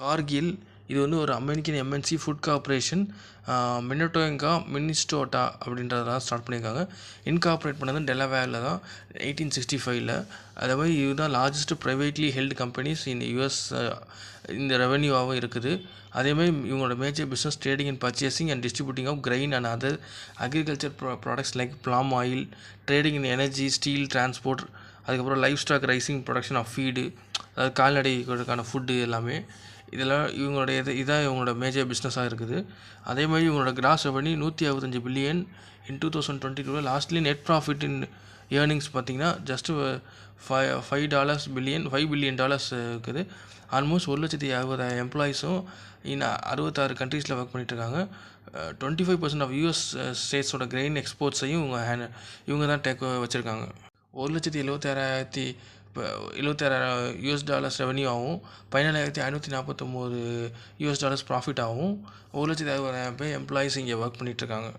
கார்கில் இது வந்து ஒரு American MNC food corporation Minnetonka Minnesota அப்படின்றதெல்லாம் ஸ்டார்ட் பண்ணியிருக்காங்க. இன்கார்பரேட் பண்ணது டெலவேரில் தான் எயிட்டீன் சிக்ஸ்டி ஃபைவ்ல அதே மாதிரி இதுதான் largest privately held companies in US இந்த ரெவென்யூவாகவும் இருக்குது. அதேமாதிரி இவங்களோட major business trading and purchasing and distributing of grain and other agriculture pro products like palm oil trading in energy steel transport அதுக்கப்புறம் livestock raising production of feed அதாவது கால்நடைகளுக்கான food எல்லாமே. இதெல்லாம் இவங்களுடைய இது இதான் இவங்களோட மேஜர் பிஸ்னஸாக இருக்குது. அதே மாதிரி இவங்களோட கிராஸ் ரெவன்யூ நூற்றி அறுபத்தஞ்சு billion in two thousand twenty டூவில் lastly net profit in earnings பார்த்தீங்கன்னா just five five dollars billion five billion dollars இருக்குது. ஆல்மோஸ்ட் ஒரு லட்சத்தி அறுபதாயிரம் எம்ப்ளாயிஸும் இன் அறுபத்தாறு கண்ட்ரீஸில் ஒர்க் பண்ணிகிட்ருக்காங்க twenty five percent of US ஸ்டேட்ஸோட grain எக்ஸ்போர்ட்ஸையும் இவங்க ஹேண்ட் இவங்க தான் டேக் வச்சுருக்காங்க. ஒரு லட்சத்தி எழுபத்தாறாயிரத்தி இப்போ எழுபத்தாறாயிரம் யூஎஸ் டாலர்ஸ் ரெவன்யூ ஆகும். பதினேழாயிரத்தி ஐநூற்றி நாற்பத்தொம்போது யூஎஸ் டாலர்ஸ் ப்ராஃபிட் ஆகும். ஒரு லட்சத்தி அறுபதாயிரம் பேர் எம்ப்ளாயிஸ் இங்கே ஒர்க் பண்ணிகிட்ருக்காங்க